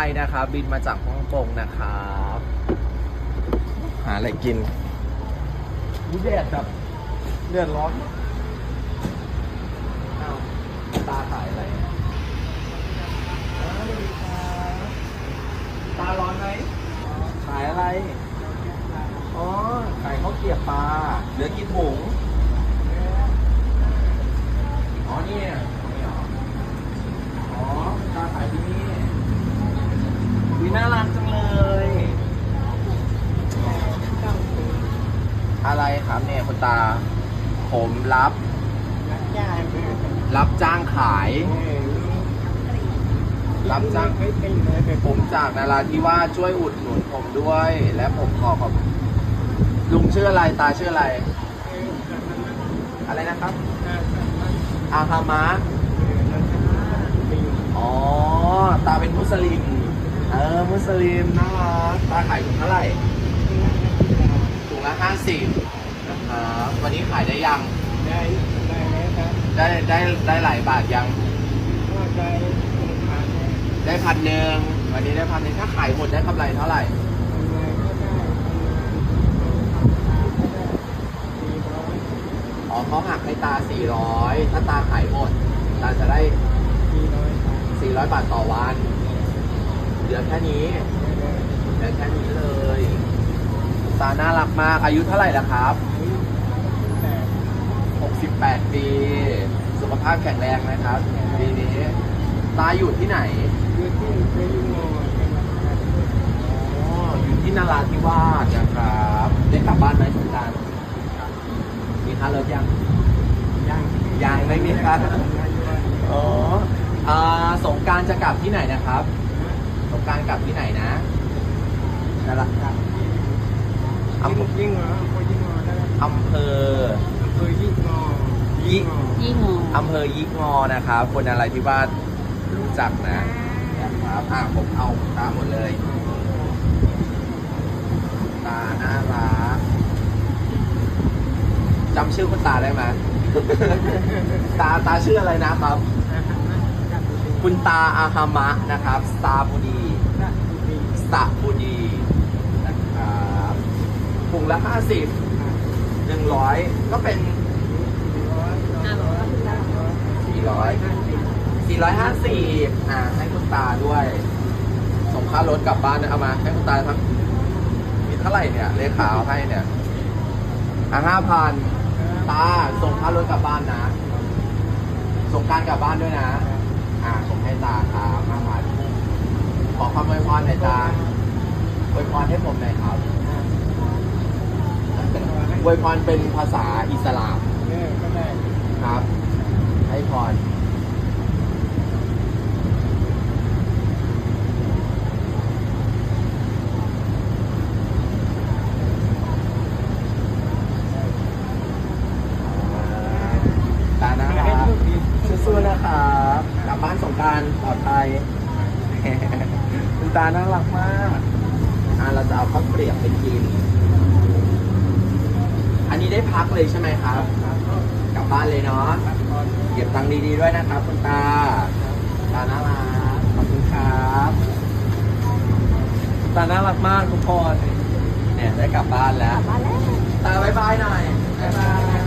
ไปนะครับบินมาจากฮ่องกงนะครับหาอะไรกินวูแดดแบบเลือดร้อนอ้าวตาขายอะไรอ้าวสวัสดีครับตาร้อนไหมขายอะไร อ๋อ ขายข้าวเกรียบปลาเหลือกี่ถุง อ๋อเนี่ยนี่เหรออ๋อตาขายที่นี่วิน่ารักจังเลย อะไรครับเนี่ยคุณ ตา ผมรับ รับจ้างขาย รับจ้างผมจากนาราธิวาสช่วยอุดหนุนผมด้วย และผมขอขอบลุงชื่ออะไรตาชื่ออะไร อะไรนะครับ อาฮามะอ๋อ ตาเป็นมุสลิม เออ มุสลิมน่ารักตาขายถุงเท่าไหร่ถุงละห้าสิบ นะครับวันนี้ขายได้ยัง ได้ได้ได้หลายบาทยังได้พันหนึ่งวันนี้ได้พันหนึ่งถ้าขายหมดได้กำไรเท่าไหร่อ๋อเขาหักให้ตา 400 ถ้าตาขายหมด ตาจะได้400 บาทต่อวัน เหลือแค่นี้เหลือแค่นี้เลย ตาน่ารักมาก อายุเท่าไหร่ละครับ 68ปี สุขภาพแข็งแรงนะครับปีนี้ตาอยู่ที่ไหนอ๋ออยู่ที่นาราธิวาสนะครับได้กลับบ้านไหมสงกรารมีค่ารถยังยังไม่มีค่าอ๋ออ่าสงกรารจะกลับที่ไหนนะครับ สงกรารกลับที่ไหนนะนาราอำเภอยิ่งเหรอพอยิ่งเหรอได้อำเภออำเภอยิ่งงอ ยิ่งยี่งออำเภอยิกงอนะครับ คนอะไรที่ว่ารู้จักนะนะครับอะผมเอาตาหมดเลยตาน่ารักจำชื่อคุณตาได้ไหมตาตาชื่ออะไรนะครับ คุณตาอาฮามะนะครับสตาบุดีสตาบุดีนะครับถุงละห้าสิบหนึ่งร้อยก็เป็น ห้าร้อยสี่ร้อยสี่ร้อยห้าสิบอ่าให้คุณตาด้วยส่งค่ารถกลับบ้านนะเอามาให้คุณตาทั้งมีเท่าไหร่เนี่ยเลขาเอาให้เนี่ยอะห้าพันตาส่งค่ารถกลับบ้านนะ ส่งการกลับบ้านด้วยนะ อ่าส่งให้ตาครับห้าพันขอความอวยพรหน่อยตาอวยพรให้ผมหน่อยครับอวยพรเป็นภาษาอิสลาม ครับให้พรตานะคให้รับชคดีสู้ๆนะครับกลับบ้านสงกรารปลอดภัย คุณตาน่ารักมากอ่าเราจะเอาข้าวเกลียบไปกิน อันนี้ได้พักเลยใช่ไหมครับกลับ บ้านเลยเนาะเก็บตังค์ดีๆด้วยนะครับคุณตาตาน่ารักขอบคุณครับคุณตาน่ารักมากทุกคนเนี่ยได้กลับบ้านแล้วมาแล้ว ตาบายบายหน่อยบายบาย